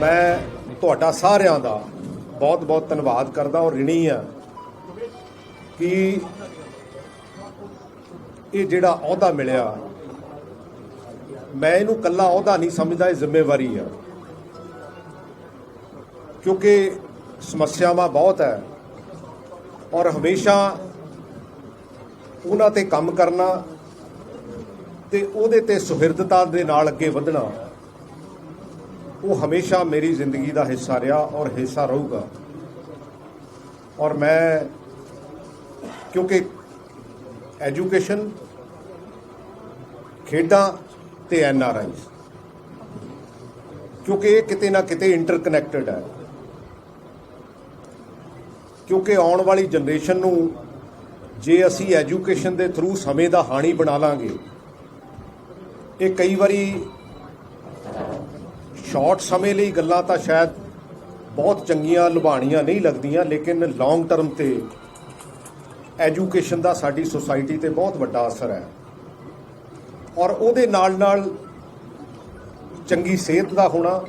ਮੈਂ ਤੁਹਾਡਾ ਸਾਰਿਆਂ ਦਾ ਬਹੁਤ ਬਹੁਤ ਧੰਨਵਾਦ ਕਰਦਾ ਔਰ ਰਿਣੀ ਆ ਕਿ ਇਹ ਜਿਹੜਾ ਅਹੁਦਾ ਮਿਲਿਆ, ਮੈਂ ਇਹਨੂੰ ਕੱਲਾ ਅਹੁਦਾ ਨਹੀਂ ਸਮਝਦਾ, ਇਹ ਜ਼ਿੰਮੇਵਾਰੀ ਆ। ਕਿਉਂਕਿ ਸਮੱਸਿਆਵਾਂ ਬਹੁਤ ਹੈ ਔਰ ਹਮੇਸ਼ਾ ਉਹਨਾਂ ਤੇ ਕੰਮ ਕਰਨਾ ਤੇ ਉਹਦੇ ਤੇ ਸੁਹਿਰਦਤਾ ਦੇ ਨਾਲ ਅੱਗੇ ਵਧਣਾ। ਉਹ ਹਮੇਸ਼ਾ ਮੇਰੀ ਜ਼ਿੰਦਗੀ ਦਾ ਹਿੱਸਾ ਰਿਹਾ ਔਰ ਹਿੱਸਾ ਰਹੂਗਾ। ਔਰ ਮੈਂ, ਕਿਉਂਕਿ ਐਜੂਕੇਸ਼ਨ ਖੇਡਾਂ ਤੇ ਐਨ ਆਰ ਆਈ। ਕਿਉਂਕਿ ਇਹ ਕਿਤੇ ਨਾ ਕਿਤੇ ਇੰਟਰਕਨੈਕਟਡ ਹੈ। ਕਿਉਂਕਿ ਆਉਣ ਵਾਲੀ ਜਨਰੇਸ਼ਨ ਨੂੰ ਜੇ ਅਸੀਂ ਐਜੂਕੇਸ਼ਨ ਦੇ ਥਰੂ ਸਮੇਂ ਦਾ ਹਾਣੀ ਬਣਾ ਲਾਂਗੇ, ਇਹ ਕਈ ਵਾਰੀ ਸ਼ਾਰਟ ਸਮੇਂ ਲਈ ਗੱਲਾਂ ਤਾਂ ਸ਼ਾਇਦ ਬਹੁਤ ਚੰਗੀਆਂ, ਲੁਭਾਣੀਆਂ ਨਹੀਂ ਲੱਗਦੀਆਂ, ਲੇਕਿਨ ਲੌਂਗ ਟਰਮ ਤੇ ਐਜੂਕੇਸ਼ਨ ਦਾ ਸਾਡੀ ਸੋਸਾਇਟੀ ਤੇ ਬਹੁਤ ਵੱਡਾ ਅਸਰ ਹੈ। ਔਰ ਉਹਦੇ ਨਾਲ ਨਾਲ ਚੰਗੀ ਸਿਹਤ ਦਾ ਹੋਣਾ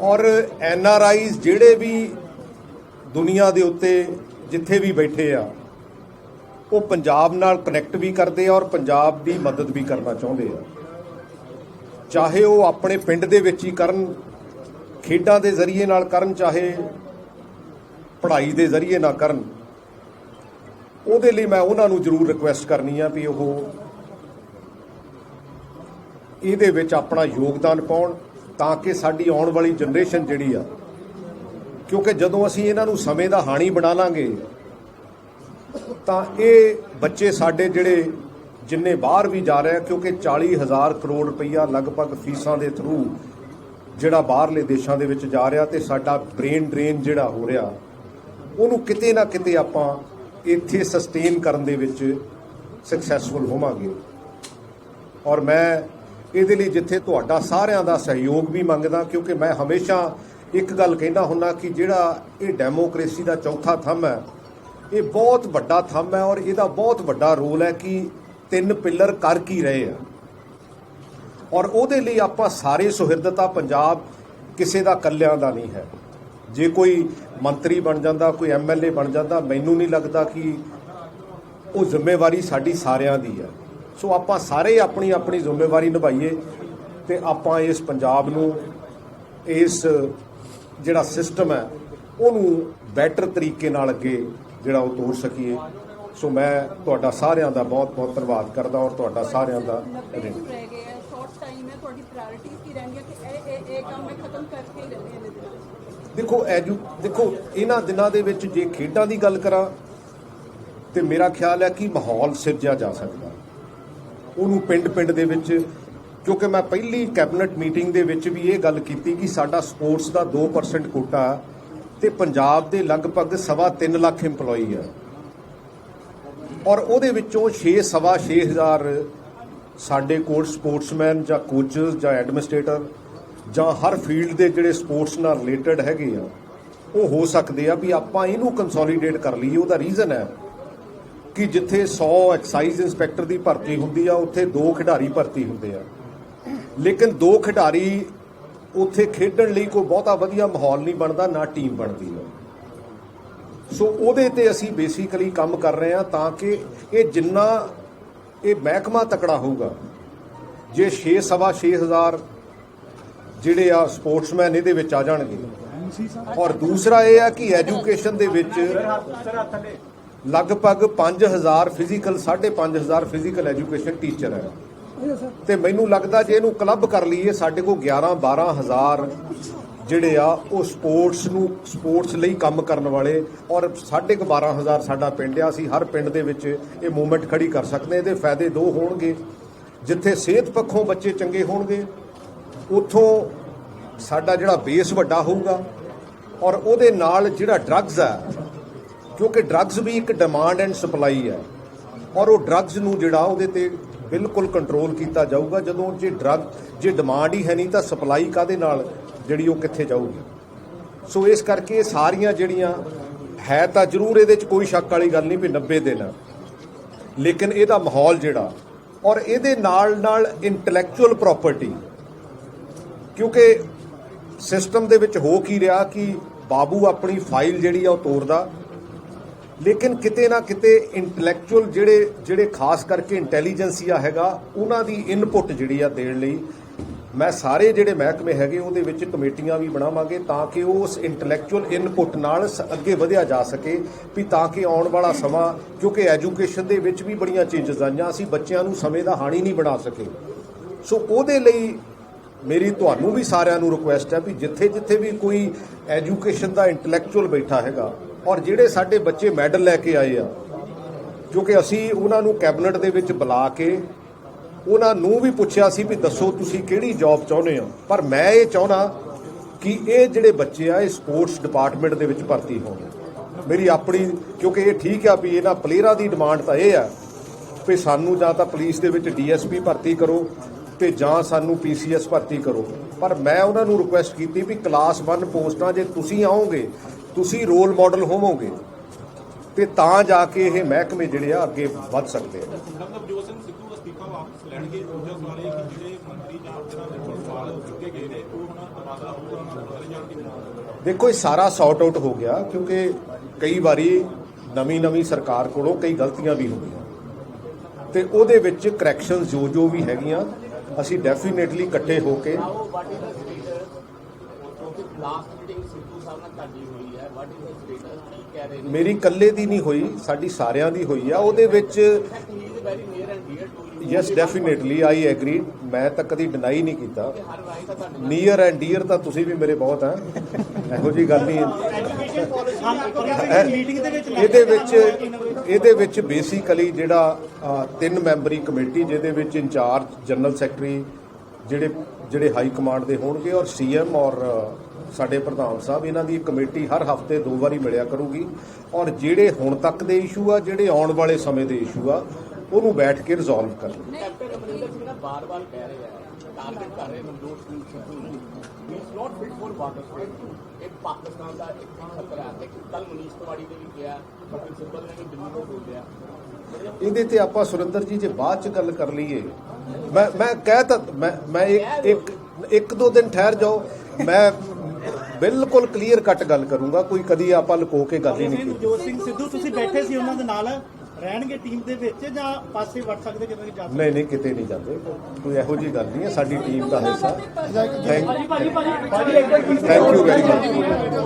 ਔਰ ਐਨ ਆਰ ਆਈਜ਼ ਜਿਹੜੇ ਵੀ ਦੁਨੀਆ ਦੇ ਉੱਤੇ ਜਿੱਥੇ ਵੀ ਬੈਠੇ ਆ, ਉਹ ਪੰਜਾਬ ਨਾਲ ਕਨੈਕਟ ਵੀ ਕਰਦੇ ਆ ਔਰ ਪੰਜਾਬ ਦੀ ਮਦਦ ਵੀ ਕਰਨਾ ਚਾਹੁੰਦੇ ਆ। ਚਾਹੇ ਉਹ ਆਪਣੇ ਪਿੰਡ ਦੇ ਵਿੱਚ ਹੀ ਕਰਨ, ਖੇਡਾਂ ਦੇ ਜ਼ਰੀਏ ਨਾਲ ਕਰਨ, ਚਾਹੇ ਪੜ੍ਹਾਈ ਦੇ ਜ਼ਰੀਏ ਨਾ ਕਰਨ, ਉਹਦੇ ਲਈ ਮੈਂ ਉਹਨਾਂ ਨੂੰ ਜ਼ਰੂਰ ਰਿਕੁਐਸਟ ਕਰਨੀ ਆ ਵੀ ਉਹ ਇਹਦੇ ਵਿੱਚ ਆਪਣਾ ਯੋਗਦਾਨ ਪਾਉਣ ਤਾਂ ਕਿ ਸਾਡੀ ਆਉਣ ਵਾਲੀ ਜਨਰੇਸ਼ਨ ਜਿਹੜੀ ਆ, ਕਿਉਂਕਿ ਜਦੋਂ ਅਸੀਂ ਇਹਨਾਂ ਨੂੰ ਸਮੇਂ ਦਾ ਹਾਣੀ ਬਣਾ ਲਾਂਗੇ, ਤਾਂ ਇਹ ਬੱਚੇ ਸਾਡੇ ਜਿਹੜੇ ਜਿੰਨੇ ਬਾਹਰ ਵੀ ਜਾ ਰਹੇ ਆ, ਕਿਉਂਕਿ 40000 ਕਰੋੜ ਰੁਪਈਆ ਲਗਭਗ ਫੀਸਾਂ ਦੇ ਥਰੂ ਜਿਹੜਾ ਬਾਹਰਲੇ ਦੇਸ਼ਾਂ ਦੇ ਵਿੱਚ ਜਾ ਰਿਹਾ ਤੇ ਸਾਡਾ ਬ੍ਰੇਨ ਡਰੇਨ ਜਿਹੜਾ ਹੋ ਰਿਹਾ, ਉਹਨੂੰ ਕਿਤੇ ਨਾ ਕਿਤੇ ਆਪਾਂ ਇੱਥੇ ਸਸਟੇਨ ਕਰਨ ਦੇ ਵਿੱਚ ਸਕਸੈਸਫੁਲ ਹੋਵਾਂਗੇ। ਔਰ ਮੈਂ ਇਹਦੇ ਲਈ ਜਿੱਥੇ ਤੁਹਾਡਾ ਸਾਰਿਆਂ ਦਾ ਸਹਿਯੋਗ ਵੀ ਮੰਗਦਾ, ਕਿਉਂਕਿ ਮੈਂ ਹਮੇਸ਼ਾ ਇੱਕ ਗੱਲ ਕਹਿੰਦਾ ਹੁੰਨਾ ਕਿ ਜਿਹੜਾ ਇਹ ਡੈਮੋਕ੍ਰੇਸੀ ਦਾ ਚੌਥਾ ਥੰਮ ਹੈ, ਇਹ ਬਹੁਤ ਵੱਡਾ ਥੰਮ ਹੈ ਔਰ ਇਹਦਾ ਬਹੁਤ ਵੱਡਾ ਰੋਲ ਹੈ ਕਿ ਤਿੰਨ ਪਿੱਲਰ ਕਰ ਕੀ ਰਹੇ ਆ। ਔਰ ਉਹਦੇ ਲਈ ਆਪਾਂ ਸਾਰੇ ਸੁਹਿਰਦਤਾ ਪੰਜਾਬ ਕਿਸੇ ਦਾ ਕੱਲਿਆਂ ਦਾ ਨਹੀਂ ਹੈ। ਜੇ ਕੋਈ ਮੰਤਰੀ ਬਣ ਜਾਂਦਾ, ਕੋਈ ਐਮਐਲਏ ਬਣ ਜਾਂਦਾ, ਮੈਨੂੰ ਨਹੀਂ ਲੱਗਦਾ ਕਿ ਉਹ ਜ਼ਿੰਮੇਵਾਰੀ ਸਾਡੀ ਸਾਰਿਆਂ ਦੀ ਹੈ। ਸੋ ਆਪਾਂ ਸਾਰੇ ਆਪਣੀ ਆਪਣੀ ਜ਼ਿੰਮੇਵਾਰੀ ਨਿਭਾਈਏ ਤੇ ਆਪਾਂ ਇਸ ਪੰਜਾਬ ਨੂੰ, ਇਸ ਜਿਹੜਾ ਸਿਸਟਮ ਹੈ, ਉਹਨੂੰ ਬੈਟਰ ਤਰੀਕੇ ਨਾਲ ਅੱਗੇ ਜਿਹੜਾ ਉਹ ਤੋਰ ਸਕੀਏ। ਸੋ ਮੈਂ ਤੁਹਾਡਾ ਸਾਰਿਆਂ ਦਾ ਬਹੁਤ ਬਹੁਤ ਧੰਨਵਾਦ ਕਰਦਾ ਔਰ ਤੁਹਾਡਾ ਸਾਰਿਆਂ ਦਾ ਹੈ ਹੀ ਦੇਖੋ ਐਜੂ ਦੇਖੋ ਇਹਨਾਂ ਦਿਨਾਂ ਦੇ ਵਿੱਚ ਜੇ ਖੇਡਾਂ ਦੀ ਗੱਲ ਕਰਾਂ ਤੇ ਮੇਰਾ ਖਿਆਲ ਹੈ ਕਿ ਮਾਹੌਲ ਸਿਰਜਿਆ ਜਾ ਸਕਦਾ। ਉਹਨੂੰ ਪਿੰਡ-ਪਿੰਡ ਦੇ ਵਿੱਚ ਕਿਉਂਕਿ ਮੈਂ ਪਹਿਲੀ ਕੈਬਨਿਟ ਮੀਟਿੰਗ ਦੇ ਵਿੱਚ ਵੀ ਇਹ ਗੱਲ ਕੀਤੀ ਕਿ ਸਾਡਾ ਸਪੋਰਟਸ ਦਾ 2% ਕੋਟਾ ਤੇ ਪੰਜਾਬ ਦੇ ਲਗਭਗ ਸਵਾ ਤਿੰਨ ਲੱਖ EMPLOYE ਆ ਔਰ ਉਹਦੇ ਵਿੱਚੋਂ 6 ਸਵਾ 6000 ਸਾਡੇ ਕੋਲ ਸਪੋਰਟਸਮੈਨ ਜਾਂ ਕੋਚਸ ਜਾਂ ਐਡਮਿਨਿਸਟ੍ਰੇਟਰ ਜਾਂ ਹਰ ਫੀਲਡ ਦੇ ਜਿਹੜੇ ਸਪੋਰਟਸ ਨਾਲ ਰਿਲੇਟਡ ਹੈਗੇ ਆ, ਉਹ ਹੋ ਸਕਦੇ ਆ ਵੀ ਆਪਾਂ ਇਹਨੂੰ ਕੰਸੋਲੀਡੇਟ ਕਰ ਲਈਏ। ਉਹਦਾ ਰੀਜ਼ਨ ਹੈ ਕਿ ਜਿੱਥੇ 100 ਐਕਸਾਈਜ਼ ਇੰਸਪੈਕਟਰ ਦੀ ਭਰਤੀ ਹੁੰਦੀ ਆ, ਉੱਥੇ ਦੋ ਖਿਡਾਰੀ ਭਰਤੀ ਹੁੰਦੇ ਆ। ਲੇਕਿਨ ਦੋ ਖਿਡਾਰੀ ਉੱਥੇ ਖੇਡਣ ਲਈ ਕੋਈ ਬਹੁਤਾ ਵਧੀਆ ਮਾਹੌਲ ਨਹੀਂ ਬਣਦਾ, ਨਾ ਟੀਮ ਬਣਦੀ ਹੈ ਸੋ ਉਹਦੇ ਤੇ ਅਸੀਂ ਬੇਸਿਕਲੀ ਕੰਮ ਕਰ ਰਹੇ ਹਾਂ ਤਾਂ ਕਿ ਇਹ ਜਿੰਨਾ ਇਹ ਮਹਿਕਮਾ ਤਕੜਾ ਹੋਊਗਾ, ਜੇ 6 ਸਵਾ 6000 ਜਿਹੜੇ ਆ ਸਪੋਰਟਸਮੈਨ ਇਹਦੇ ਵਿੱਚ ਆ ਜਾਣਗੇ। ਔਰ ਦੂਸਰਾ ਇਹ ਆ ਕਿ ਐਜੂਕੇਸ਼ਨ ਦੇ ਵਿੱਚ ਲਗਭਗ 5000 ਫਿਜ਼ੀਕਲ 5500 ਫਿਜ਼ੀਕਲ ਐਜੂਕੇਸ਼ਨ ਟੀਚਰ ਹੈ। ਤੇ ਮੈਨੂੰ ਲੱਗਦਾ ਜੇ ਇਹਨੂੰ ਕਲੱਬ ਕਰ ਲਈਏ, ਸਾਡੇ ਕੋਲ 11 12000 ਜਿਹੜੇ ਆ, ਉਹ ਸਪੋਰਟਸ ਨੂੰ, ਸਪੋਰਟਸ ਲਈ ਕੰਮ ਕਰਨ ਵਾਲੇ ਔਰ 12500 ਸਾਡਾ ਪਿੰਡ ਆ, ਅਸੀਂ ਹਰ ਪਿੰਡ ਦੇ ਵਿੱਚ ਇਹ ਮੂਵਮੈਂਟ ਖੜੀ ਕਰ ਸਕਦੇ ਇਹਦੇ ਫਾਇਦੇ ਦੋ ਹੋਣਗੇ। ਜਿੱਥੇ ਸਿਹਤ ਪੱਖੋਂ ਬੱਚੇ ਚੰਗੇ ਹੋਣਗੇ, ਉਥੋਂ ਸਾਡਾ ਜਿਹੜਾ ਬੇਸ ਵੱਡਾ ਹੋਊਗਾ ਔਰ ਉਹਦੇ ਨਾਲ ਜਿਹੜਾ ਡਰੱਗਸ ਆ, ਕਿਉਂਕਿ ਡਰੱਗਸ ਵੀ ਇੱਕ ਡਿਮਾਂਡ ਐਂਡ ਸਪਲਾਈ ਹੈ ਔਰ ਉਹ ਡਰੱਗਸ ਨੂੰ ਜਿਹੜਾ ਉਹਦੇ ਤੇ ਬਿਲਕੁਲ ਕੰਟਰੋਲ ਕੀਤਾ ਜਾਊਗਾ। ਜਦੋਂ ਜੇ ਡਰੱਗ ਜੇ ਡਿਮਾਂਡ ਹੀ ਹੈ ਨਹੀਂ ਤਾਂ ਸਪਲਾਈ ਕਾਦੇ ਨਾਲ? ਜਿਹੜੀ ਉਹ ਕਿੱਥੇ ਜਾਊਗੀ। ਸੋ ਇਸ ਕਰਕੇ ਇਹ ਸਾਰੀਆਂ ਜਿਹੜੀਆਂ ਹੈ ਤਾਂ ਜ਼ਰੂਰ ਇਹਦੇ 'ਚ ਕੋਈ ਸ਼ੱਕ ਵਾਲੀ ਗੱਲ ਨਹੀਂ ਵੀ 90 ਦਿਨ ਆ। ਲੇਕਿਨ ਇਹਦਾ ਮਾਹੌਲ ਜਿਹੜਾ, ਔਰ ਇਹਦੇ ਨਾਲ ਨਾਲ ਇੰਟੈਲੈਕਚੁਅਲ ਪ੍ਰਾਪਰਟੀ ਕਿਉਂਕਿ ਸਿਸਟਮ ਦੇ ਵਿੱਚ ਹੋ ਕੀ ਰਿਹਾ ਕਿ ਬਾਬੂ ਆਪਣੀ ਫਾਈਲ ਜਿਹੜੀ ਆ ਉਹ ਤੋੜਦਾ ਲੇਕਿਨ ਕਿਤੇ ਨਾ ਕਿਤੇ ਇੰਟੈਲੈਕਚੁਅਲ ਜਿਹੜੇ ਜਿਹੜੇ ਖਾਸ ਕਰਕੇ ਇੰਟੈਲੀਜੈਂਸੀਆ ਹੈਗਾ, ਉਹਨਾਂ ਦੀ ਇਨਪੁਟ ਜਿਹੜੀ ਆ ਦੇਣ ਲਈ ਮੈਂ ਸਾਰੇ ਜਿਹੜੇ ਮਹਿਕਮੇ ਹੈਗੇ ਉਹਦੇ ਵਿੱਚ ਕਮੇਟੀਆਂ ਵੀ ਬਣਾਵਾਂਗੇ ਤਾਂ ਕਿ ਉਸ ਇੰਟੈਲੈਕਚੁਅਲ ਇਨਪੁਟ ਨਾਲ ਸ- ਅੱਗੇ ਵਧਿਆ ਜਾ ਸਕੇ ਵੀ ਤਾਂ ਕਿ ਆਉਣ ਵਾਲਾ ਸਮਾਂ, ਕਿਉਂਕਿ ਐਜੂਕੇਸ਼ਨ ਦੇ ਵਿੱਚ ਵੀ ਬੜੀਆਂ ਚੇਂਜਸ ਆਈਆਂ, ਅਸੀਂ ਬੱਚਿਆਂ ਨੂੰ ਸਮੇਂ ਦਾ ਹਾਣੀ ਨਹੀਂ ਬਣਾ ਸਕੇ। ਸੋ ਉਹਦੇ ਲਈ ਮੇਰੀ ਤੁਹਾਨੂੰ ਵੀ ਸਾਰਿਆਂ ਨੂੰ ਰਿਕੁਐਸਟ ਹੈ ਵੀ ਜਿੱਥੇ ਜਿੱਥੇ ਵੀ ਕੋਈ ਐਜੂਕੇਸ਼ਨ ਦਾ ਇੰਟੈਲੈਕਚੁਅਲ ਬੈਠਾ ਹੈਗਾ ਔਰ ਜਿਹੜੇ ਸਾਡੇ ਬੱਚੇ ਮੈਡਲ ਲੈ ਕੇ ਆਏ ਆ, ਕਿਉਂਕਿ ਅਸੀਂ ਉਹਨਾਂ ਨੂੰ ਕੈਬਨਿਟ ਦੇ ਵਿੱਚ ਬੁਲਾ ਕੇ ਉਹਨਾਂ ਨੂੰ ਵੀ ਪੁੱਛਿਆ ਸੀ ਵੀ ਦੱਸੋ ਤੁਸੀਂ ਕਿਹੜੀ ਜੌਬ ਚਾਹੁੰਦੇ ਹੋ? ਪਰ ਮੈਂ ਇਹ ਚਾਹੁੰਦਾ ਕਿ ਇਹ ਜਿਹੜੇ ਬੱਚੇ ਆ, ਇਹ ਸਪੋਰਟਸ ਡਿਪਾਰਟਮੈਂਟ ਦੇ ਵਿੱਚ ਭਰਤੀ ਹੋਣ। ਮੇਰੀ ਆਪਣੀ, ਕਿਉਂਕਿ ਇਹ ਠੀਕ ਆ ਵੀ ਇਹਨਾਂ ਪਲੇਅਰਾਂ ਦੀ ਡਿਮਾਂਡ ਤਾਂ ਇਹ ਆ ਵੀ ਸਾਨੂੰ ਜਾਂ ਤਾਂ ਪੁਲਿਸ ਦੇ ਵਿੱਚ ਡੀਐਸਪੀ ਭਰਤੀ ਕਰੋ ਤੇ ਜਾਂ ਸਾਨੂੰ ਪੀਸੀਐਸ ਭਰਤੀ ਕਰੋ। ਪਰ ਮੈਂ ਉਹਨਾਂ ਨੂੰ ਰਿਕੁਐਸਟ ਕੀਤੀ ਵੀ ਕਲਾਸ 1 ਪੋਸਟਾਂ ਜੇ ਤੁਸੀਂ ਆਓਗੇ, ਤੁਸੀਂ ਰੋਲ ਮਾਡਲ ਹੋਵੋਗੇ, ਤੇ ਤਾਂ ਜਾ ਕੇ ਇਹ ਮਹਿਕਮੇ ਜਿਹੜੇ ਆ ਅੱਗੇ ਵੱਧ ਸਕਦੇ ਆ। ਦੂਜਾ ਸਵਾਲ ਇਹ ਕਿ ਜਿਹੜੇ ਮੰਤਰੀ ਜਾਂ ਅਫਸਰਾਂ ਦੇ ਉੱਪਰ ਸਵਾਲ ਚੁੱਕੇ ਗਏ ਨੇ ਉਹ ਹੁਣ ਤਬਾਦਲਾ ਹੋਊਗਾ ਉਹਨਾਂ ਨੂੰ ਬਦਲੇ ਜਾਣ ਦੀ ਮੰਗ ਦੇਖੋ ਇਹ ਸਾਰਾ ਸੌਟ ਆਊਟ ਹੋ ਗਿਆ ਕਿਉਂਕਿ ਕਈ ਵਾਰੀ ਨਵੀਂ ਨਵੀਂ ਸਰਕਾਰ ਕੋਲੋਂ ਕਈ ਗਲਤੀਆਂ ਵੀ ਹੁੰਦੀਆਂ। ਤੇ ਉਹਦੇ ਵਿੱਚ ਕਰੈਕਸ਼ਨਸ ਜੋ ਜੋ ਵੀ ਹੈਗੀਆਂ ਅਸੀਂ ਡੈਫੀਨੇਟਲੀ ਇਕੱਠੇ ਹੋ ਕੇ ਲਾਸਟ ਮੀਟਿੰਗ ਸਾਹਿਬ ਨਾਲ ਤੁਹਾਡੀ ਹੋਈ ਹੈ ਵਾਟ ਇਜ਼ ਦਾ ਸਟੇਟਸ ਕੀ ਕਹਿ ਰਹੇ ਨੇ ਮੇਰੀ ਇਕੱਲੇ ਦੀ ਨਹੀਂ ਹੋਈ ਸਾਡੀ ਸਾਰਿਆਂ ਦੀ ਹੋਈ ਆ। ਉਹਦੇ ਵਿੱਚ he is very near and dear to you yes definitely I agree ਮੈਂ ਤਾਂ ਕਦੀ ਡਿਨਾਈ ਨਹੀਂ ਕੀਤਾ। ਹਰ ਵਾਰੀ ਤਾਂ ਤੁਹਾਡੇ ਨੀਅਰ ਐਂਡ ਡੀਅਰ ਤਾਂ ਤੁਸੀਂ ਵੀ ਮੇਰੇ ਬਹੁਤ ਆ। ਇਹੋ ਜੀ ਗੱਲ ਨਹੀਂ ਮੀਟਿੰਗ ਦੇ ਵਿੱਚ ਇਹਦੇ ਵਿੱਚ ਇਹਦੇ ਵਿੱਚ ਬੇਸਿਕਲੀ ਜਿਹੜਾ ਅ, ਤਿੰਨ ਮੈਂਬਰੀ ਕਮੇਟੀ ਜਿਹਦੇ ਵਿੱਚ ਇੰਚਾਰਜ ਜਨਰਲ ਸੈਕਟਰੀ ਜਿਹੜੇ ਜਿਹੜੇ ਹਾਈ ਕਮਾਂਡ ਦੇ ਹੋਣਗੇ ਔਰ ਸੀਐਮ ਔਰ ਅ, ਸਾਡੇ ਪ੍ਰਧਾਨ ਸਾਹਿਬ ਇਹਨਾਂ ਦੀ ਕਮੇਟੀ ਹਰ ਹਫ਼ਤੇ ਦੋ ਵਾਰੀ ਮਿਲਿਆ ਕਰੂਗੀ। ਔਰ ਜਿਹੜੇ ਹੁਣ ਤੱਕ ਦੇ ਇਸ਼ੂ ਆ ਜਿਹੜੇ ਆਉਣ ਵਾਲੇ ਸਮੇਂ ਦੇ ਇਸ਼ੂ ਆ ਉਹਨੂੰ ਬੈਠ ਕੇ ਰਿਜ਼ੋਲਵ ਕਰਨਾ ਕੈਪਟਨ ਅਮਰਿੰਦਰ ਸਿੰਘ ਨਾ ਬਾਰ-ਬਾਰ ਕਹਿ ਰਹੇ ਆ ਟਾਰਗੇਟ ਕਰ ਰਹੇ ਨਵਜੋਤ ਸਿੰਘ ਸਿੱਧੂ ਨੂੰ he is not fit for border state ਇਹ ਪਾਕਿਸਤਾਨ ਦਾ ਇੱਕ ਖਤਰਾ ਹੈ ਤੇ ਕੱਲ ਮਨੀਸ਼ ਤਿਵਾੜੀ ਨੇ ਵੀ ਕਿਹਾ ਕਪਿਲ ਸਿੱਬਲ ਨੇ ਵੀ ਦਿੱਲੀ ਤੋਂ ਬੋਲਿਆ। ਇਹਦੇ ਤੇ ਆਪਾਂ ਸੁਰਿੰਦਰ ਜੀ ਜੇ ਬਾਅਦ ਚ ਗੱਲ ਕਰ ਲਈਏ ਮੈਂ ਮੈਂ ਕਹਿ ਤਾਂ ਮੈਂ ਮੈਂ ਇੱਕ ਇੱਕ ਦੋ ਦਿਨ ਠਹਿਰ ਜਾਓ। ਮੈਂ ਬਿਲਕੁਲ ਕਲੀਅਰ ਕੱਟ ਗੱਲ ਕਰੂੰਗਾ ਕੋਈ ਕਦੀ ਆਪਾਂ ਲੁਕੋ ਕੇ ਗੱਲ ਹੀ ਨਹੀਂ ਕੀਤੀ। ਜੋਤ ਸਿੰਘ ਸਿੱਧੂ ਤੁਸੀਂ ਬੈਠੇ ਸੀ ਉਹਨਾਂ ਦੇ ਨਾਲ ਰਹਿਣਗੇ ਟੀਮ ਦੇ ਵਿੱਚ ਜਾਂ ਪਾਸੇ ਵੜ ਸਕਦੇ ਜਦੋਂ ਜਾ ਸਕਦੇ? ਨਹੀਂ ਨਹੀਂ ਕਿਤੇ ਨਹੀਂ ਜਾਂਦੇ। ਕੋਈ ਇਹੋ ਜੀ ਗੱਲ ਨਹੀਂ ਹੈ ਸਾਡੀ ਟੀਮ ਦਾ ਹਿੱਸਾ। Thank thank you very much